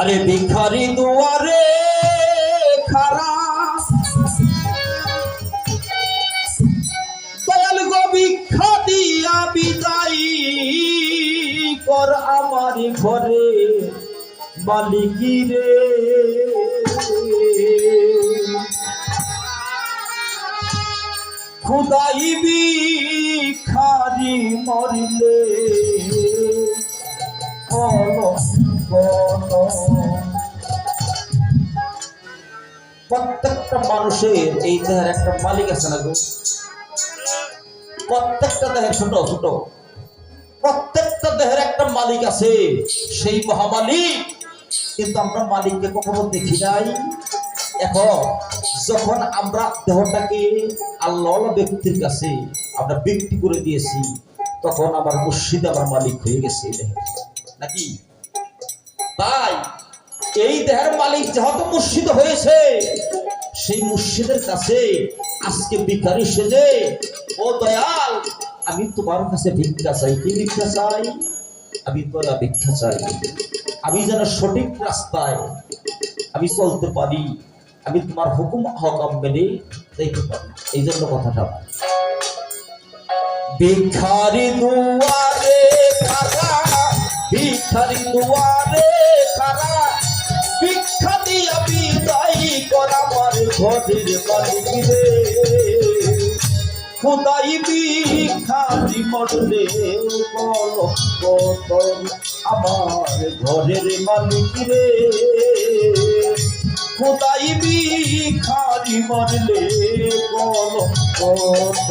আরে ভিখারি দুয়ারে খারা গো ভিক্ষা দিয়া বিদায় কর আমার ঘরে মালিকি রে। খুদাই ভিখারি মরিলে। প্রত্যেকটা মানুষের এই দেহের একটা মালিক আছে না গো? প্রত্যেকটা দেহের ছোট ছোট। প্রত্যেকটা দেহের একটা মালিক আছে, সেই মহামালিক। কিন্তু আমরা মালিককে কখনো দেখি নাই। এখন যখন আমরা দেহটাকে আল্লাহ ব্যক্তির কাছে আমরা ব্যক্তি করে দিয়েছি, তখন আমার মুর্শিদ আমার মালিক হয়ে গেছে নাকি? তাই এই দেহের মালিক যেহেতু মুর্শিদ হয়েছে, সেই মুর্শিদের কাছে আজকে ভিখারি সেজে, ও দয়াল, আমি তোমার কাছে ভিক্ষা চাই, কি ভিক্ষা চাই? আমি দয়া ভিক্ষা চাই। আমি যেন সঠিক রাস্তায় আমি চলতে পারি, আমি তোমার হুকুম হকাম মেনে দেখতে পারি। এই জন্য কথাটা। ভিখারি দুয়ারে ভিখারি দুয়ারে খারা ভিক্ষা দিয়া বিদায় করা আমার ঘরের মালিক রে। খুদাই ভিখারি মরলে বল কত আমার ঘরের মালিক রে। খুদাই ভিখারি মরলে বল কত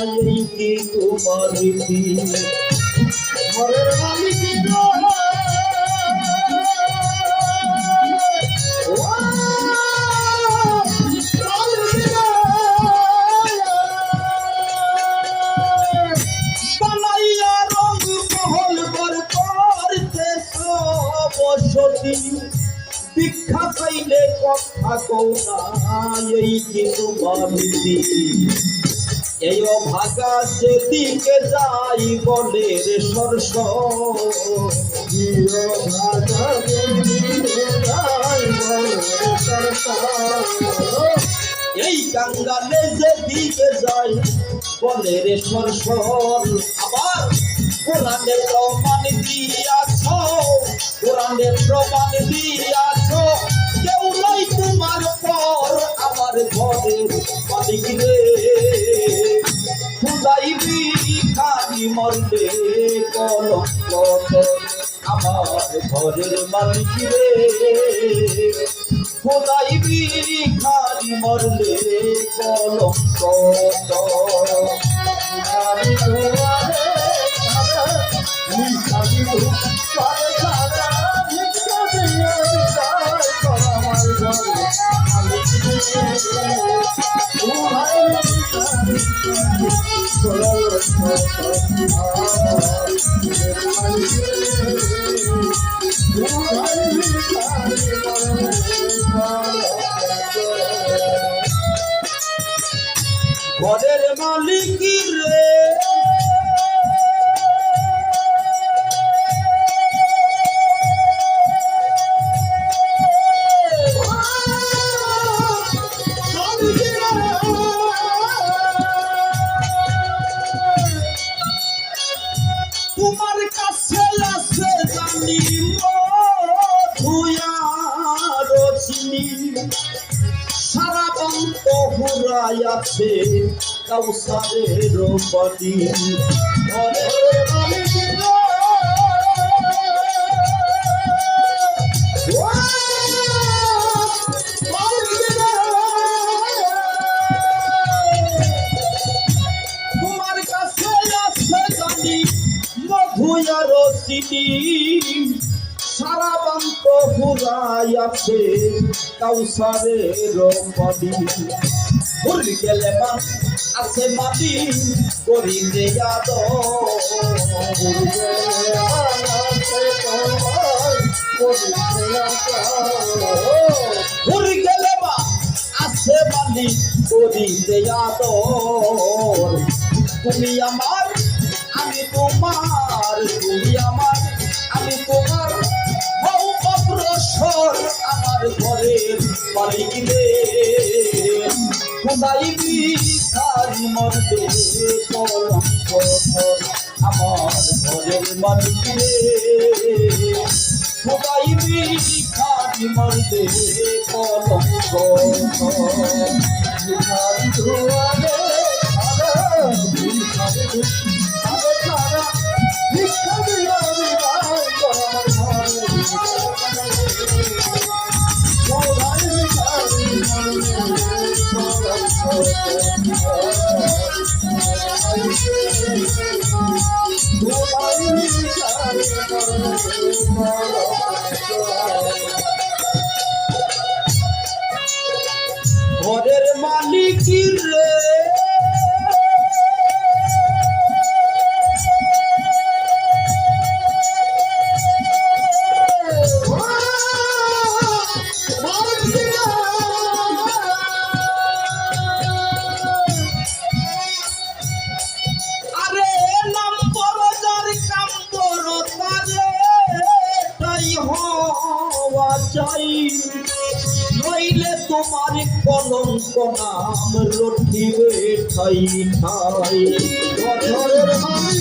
এই কি তোমার রীতি ঘরের মালিক বসতি ভিক্ষা চাইলে কথা কৌনা এই কি তোমার এই অভাগা সেদিকে যাই বলে রে সরস। এই কাঙ্গালে যেদিকে যাই বলে রে সরসর আবার কোরআনে প্রমাণ দিয়াছ কোরআনে প্রমাণ দিয়াছ তোমার পর আমার ঘরের মালিক রে খুদাই ভিখারি মরলে কলঙ্ক আমার ঘরের মালিক রে? খোদাই ভিখারি মরলে কলঙ্ক ভিখারি দুয়ারে ঘরের মালিক রে। কাউসারের পানি রসিনী সারা বান্ত হুরাই আছে কাউসারের পানি ভুলি গেলে মা আছে মাটি করিতে যাদ ভুলি গেলে মা আছে মালি করিতে যাদ তুমি আমার, আমি তোমার, তুমি আমার, আমি তোমার। হও অগ্রসর আমার ঘরের মালিক রে খুদাই বিখারি মরবে কলঙ্ক আমার ঘরের মালিক রে খুদাই বিখারি মরবে কলঙ্ক দুয়ারে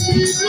মালিক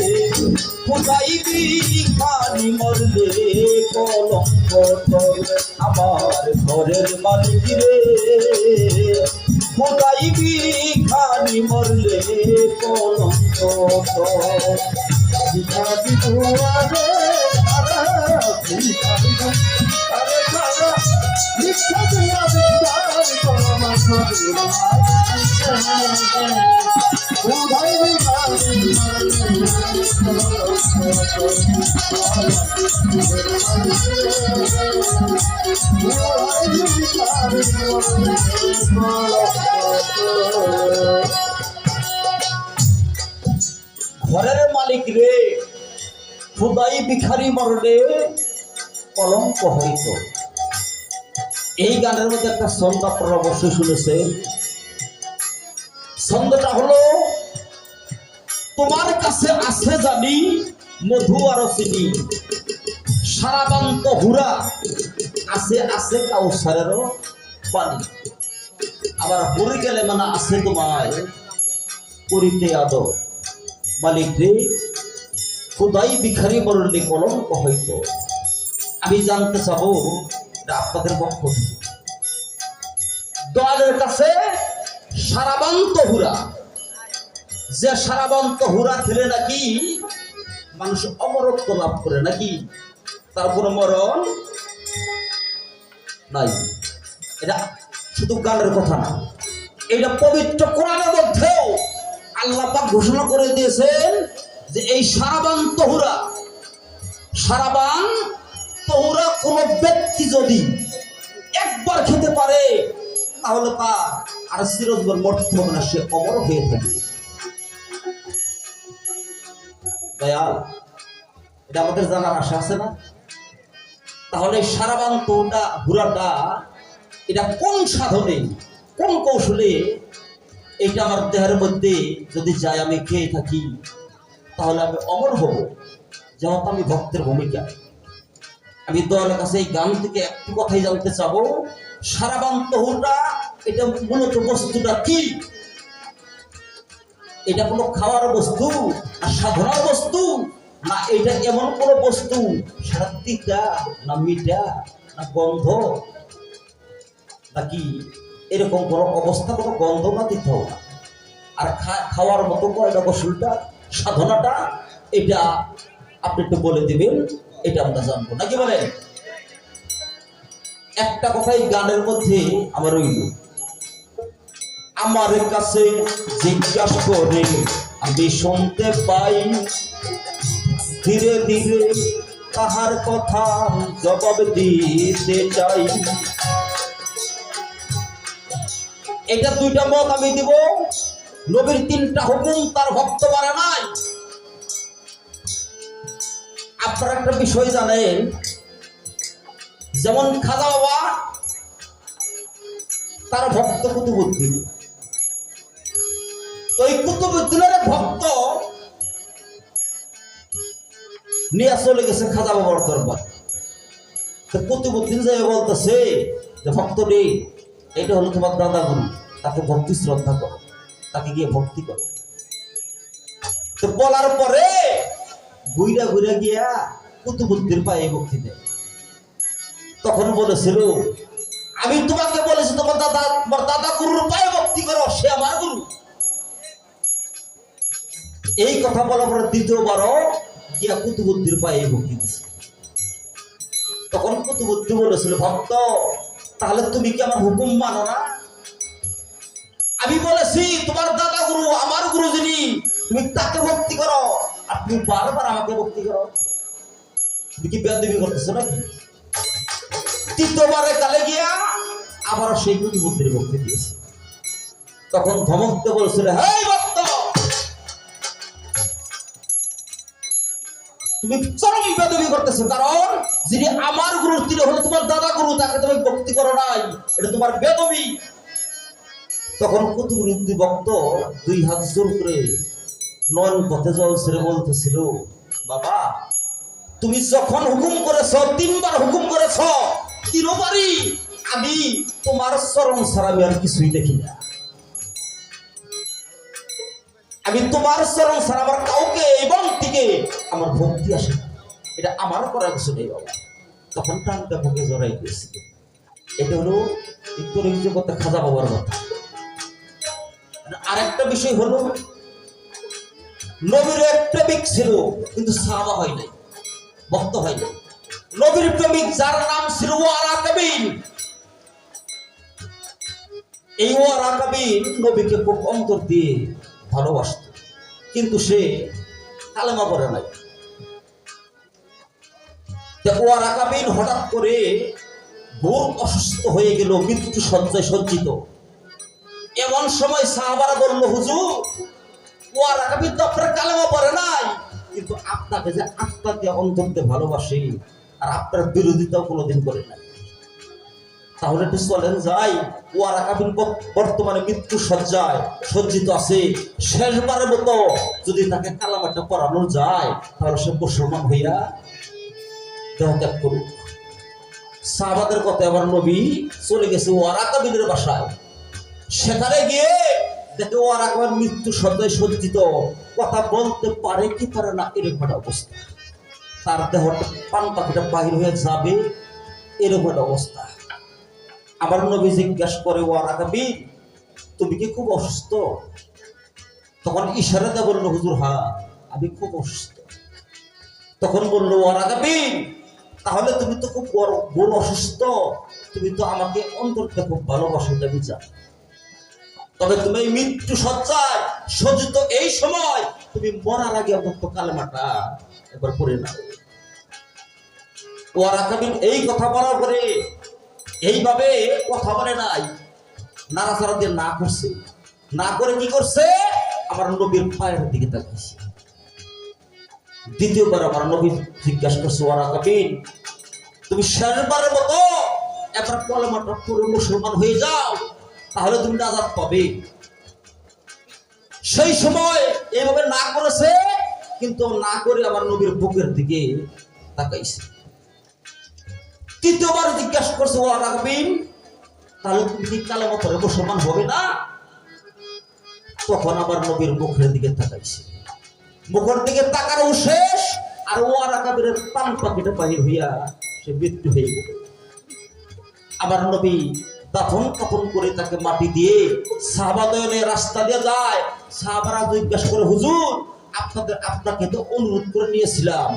কোথাইবি খানি মরলে কলঙ্ক তোর আমার ঘরের মালিক রে কোথাইবি খানি মরলে কলঙ্ক তোর ভিখারি ঘরের মালিক রে, খুদাই ভিখারি মরলে কলঙ্ক হইত। এই গানের মধ্যে একটা ছন্দ আপনারা অবশ্যই শুনেছেন। ছন্দটা হলো তোমার কাছে আছে জানি, মধু আর চিনি। সারাবান্ত হুরা, আছে আছে কাউসারেরও পানি। আবার পড়ে গেলে মানে আছে তোমায়, করিতে আদর। মালিক রে, খুদাই ভিখারি মরলে কলঙ্ক হইতো। আমি জানতে চাবো আপনাদের পক্ষ থেকে। দয়ালের কাছে সারাবান্ত হুরা যে সারাবান্ত হুরা খেলে নাকি, মানুষ অমরত্ব লাভ করে নাকি? তার কোনো মরণ নাই। এটা শুধু গানের কথা না, এটা পবিত্র কোরআনের মধ্যেও আল্লাহ ঘোষণা করে দিয়েছেন যে এই সারাবান তহুরা সারাবান তহুরা কোন ব্যক্তি যদি একবার খেতে পারে, তাহলে তার আর চিরজীবন মরতে হবে না, সে অমর হয়ে থাকবে। দয়াল, এটা আমাদের জানার আশা আছে না? তাহলে সারাবান তহুরা হুরাটা এটা কোন সাধনে, কোন কৌশলে এইটা আমার দেহের মধ্যে যদি যায়, আমি খেয়ে থাকি, তাহলে আমি অমর হব। যেমন আমি ভক্তের ভূমিকা। আমি দলের কাছে এই গান থেকে একটি কথাই জানতে চাবো, সারাবান তহুরটা এটা মূলত বস্তুটা কি? এটা কোনো খাওয়ার বস্তু না সাধনার বস্তু না এটা এমন কোনো বস্তু তিতা না মিঠা না গন্ধ, নাকি এরকম কোনো অবস্থা, কোনো গন্ধ না দিতেও না? আর খাওয়ার মতো কয়টা গোসলটা, সাধনাটা, এটা আপনি একটু বলে দিবেন, এটা আমরা জানব। নাকি বলেন? একটা কথাই গানের মধ্যে আমার রইল। আমার কাছে জিজ্ঞাসা করে, আমি শুনতে পাই। ধীরে ধীরে তাহার কথা জবাব দিতে চাই। এটা দুইটা মত আমি দিব। নবীর তিনটা হুকুম তার ভক্ত বাড়ে নাই। আপনারা একটা বিষয় জানেন, যেমন খাজা বাবা, তার ভক্ত কুতুবুদ্দিন এই কুতুবুদ্দিনের ভক্ত নিয়ে চলে গেছে খাজা বাবার দরবার। কুতুবুদ্দিন যে বলতেছে যে, ভক্ত এটা হলো তোমার তাকে ভক্তি শ্রদ্ধা করো, তাকে গিয়ে ভক্তি করো। তো বলার পরে ঘুইরা ঘুরে গিয়া কুতুবুদ্দির পায়ে ভক্তি দেয়। তখন বলেছিল আমি তোমাকে বলেছি তোমার দাদা তোমার দাদা গুরুর পায়ে ভক্তি করো, সে আমার গুরু। এই কথা বলার পরে দ্বিতীয়বারও গিয়া কুতুবুদ্দির পায়ে ভক্তি দিছে। তখন কুতুবুদ্দি বলেছিল, ভক্ত, তাহলে তুমি কি আমার হুকুম মানো না? আমি বলেছি, তোমার দাদা গুরু, আমার গুরু যিনি, তুমি তাকে ভক্তি করো, আর তুমি বারবার আমাকে ভক্তি করো। তুমি কি বেদবি করতেছো নাকি? তৃতীয়বারে কালে গিয়া আবার সেই কুতুবুদ্দির ভক্তি দিয়েছে। তখন ধমক দিয়ে বলেছিল, হেই তুমি চরম বেদবি করতেছো, কারণ যিনি আমার গুরু তিনি হলো তোমার দাদা গুরু, তাকে তুমি ভক্তি করো নাই, এটা তোমার বেদবি। তখন কুতুবুদ্দি ভক্ত দুই হাত জোর করে নয়ন পথে জল ছেড়ে বলতেছিল, বাবা, তুমি যখন হুকুম করেছ, তিনবার হুকুম করেছ, তিনবারই আমি তোমার চরণ ছাড়া আমি আর কিছুই দেখি না। আমি তোমার চরণ ছাড়া আমার কাউকে এবং থেকে আমার ভক্তি আসে এটা আমার করা কিছু নেই বাবা। তখন টানটা বুকে জড়াই দিয়েছিল এটা হলো জগতে খাজা বাবার কথা। আরেকটা বিষয় হলো, নবীর এক প্রেমিক ছিল, কিন্তু সাহাবা হয় নাই, ভক্ত হয় নাই। নবীর প্রেমিক যার নাম ছিল ওয়ারা কবির এই ওয়ারা কবির নবীকে খুব অন্তর দিয়ে ভালোবাসত, কিন্তু সে কালেমা পড়ে নাই। ওয়ারা কবির হঠাৎ করে ঘোর অসুস্থ হয়ে গেল মৃত্যু সজ্জায় সজ্জিত। এমন সময় সাহাবারা বলল, হুজুর ওয়ারা কবির তো আপনার কালেমা পড়ে নাই, কিন্তু আপনাকে যে আত্মা দিয়ে অন্তর দিয়ে ভালোবাসে, আর আপনার বিরোধিতাও কোনোদিন করে নাই। তাহলে একটু চলেন যাই। ওয়ারা কাবিন বর্তমানে মৃত্যু সজ্জায় সজ্জিত আছে। শেষবারের মতো যদি তাকে কালামাটা পড়ানো যায়, তাহলে সে মুসলমান হইয়া দেহত্যাগ করুক। সাহাবাদের কথা আবার নবী চলে গেছে ওয়ারা কাবিনের বাসায়। সেখানে গিয়ে দেখে ওয়ারা কাবিন মৃত্যু সজ্জায় সজ্জিত। কথা বলতে পারে কি পারে না, এরকম একটা অবস্থা। তার দেহটা, পান পাখিটা বাহির হয়ে যাবে, এরকম একটা অবস্থা। আবার নবী জিজ্ঞাসা করে ও রাখাবি তুমি কি খুব অসুস্থ? তখন ইশারাতে বলল, হুজুর হা আমি খুব অসুস্থ। তখন বলল ও রাখাবি তাহলে তুমি তো খুব বড় অসুস্থ। তুমি তো আমাকে অন্তরটা খুব ভালোবাসো যাবি যা তবে তুমি এই মৃত্যু সজ্জায় সজ্জিত এই সময় তুমি মরার আগে অন্তত কালেমাটা একবার পড়ে নাও। ওয়ারা কাবির এই কথা বলার পরে এইভাবে কথা বলে নাই। নাড়াচাড়া দিয়ে না করছে। না করে কি করছে? আমার নবীর পায়ের দিকে তাকিয়েছে দ্বিতীয়বার আমার নবী জিজ্ঞাসা করছে ওয়ারা কাবির তুমি শেষবারের মতো একবার কলমাটা পুরো মুসলমান হয়ে যাও, তাহলে তুমি নাজাদ পাবে। সেই সময় এইভাবে না করেছে, কিন্তু না করে আমার নবীর বুকের দিকে তাকাইছে। তৃতীয়বার জিজ্ঞাসা করছে ও রাখবিন তাহলে তুমি কি কালেমা পরে মুসলমান হবে না? তখন আবার নবীর মুখের দিকে তাকাইছে। মুখের দিকে তাকারও শেষ, আর ও রাকাবির পান পাখিটা বাহির হইয়া সে মৃত্যু হয়ে গেল। আবার নবী দাফন কাফন করে তাকে মাটি দিয়ে সাহাবাদয়নে রাস্তা দিয়ে যায়। সাহাবারা জিজ্ঞাসা করে, হুজুর, আপনাদের, আপনাকে তো অনুরোধ করে নিয়েছিলাম।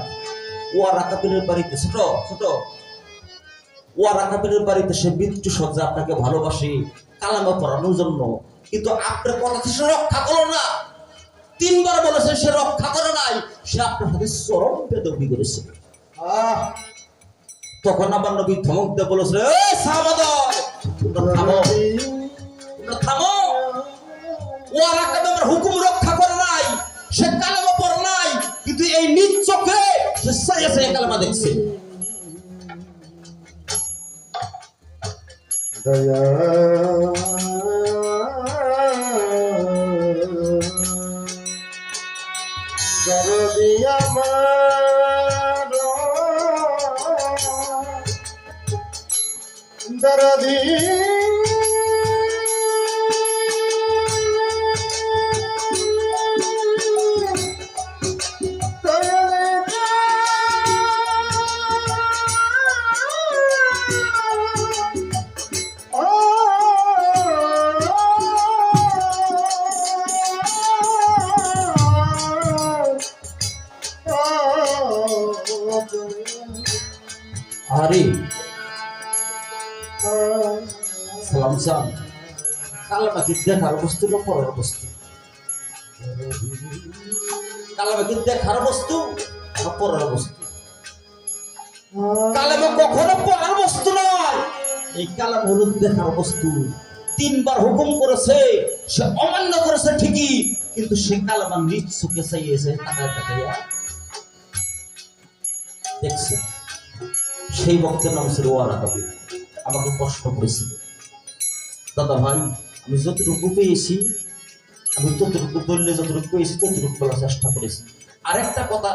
ওয়া রাকাবিনের বাড়িতে, ছোট ছোট বাড়িতে সে মৃত্যু সজ্জা আপনাকে ভালোবাসে পড়ানোর জন্য। কিন্তু আপনার কথা সে রক্ষা না। তিনবার বলেছে সে রক্ষা করে নাই, সে আপনার চরম বেদবি করেছে। তখন আবার নবী ধমক তোমরা থামো থামো। হুকুম রক্ষা দয়া কালেমা কি দেখার বস্তু না পড়ার বস্তু? বস্তু না পড়ার বস্তু? কখনো বস্তু নয়। এই কালাম দেখার বস্তু। তিনবার হুকুম করেছে, সে অমান্য করেছে ঠিকই, কিন্তু সে কালামা নিজ চোখে চাইয়েছে দেখছে, সেই ভক্তের নাম ছিল ওয়ারা কবির আমাকে কষ্ট করেছিল। দাদা ভাই আমি যতটুকু পেয়েছি আমি ততটুকু বললে যতটুকু পেয়েছি ততটুকু বলার চেষ্টা করেছি। আরেকটা কথা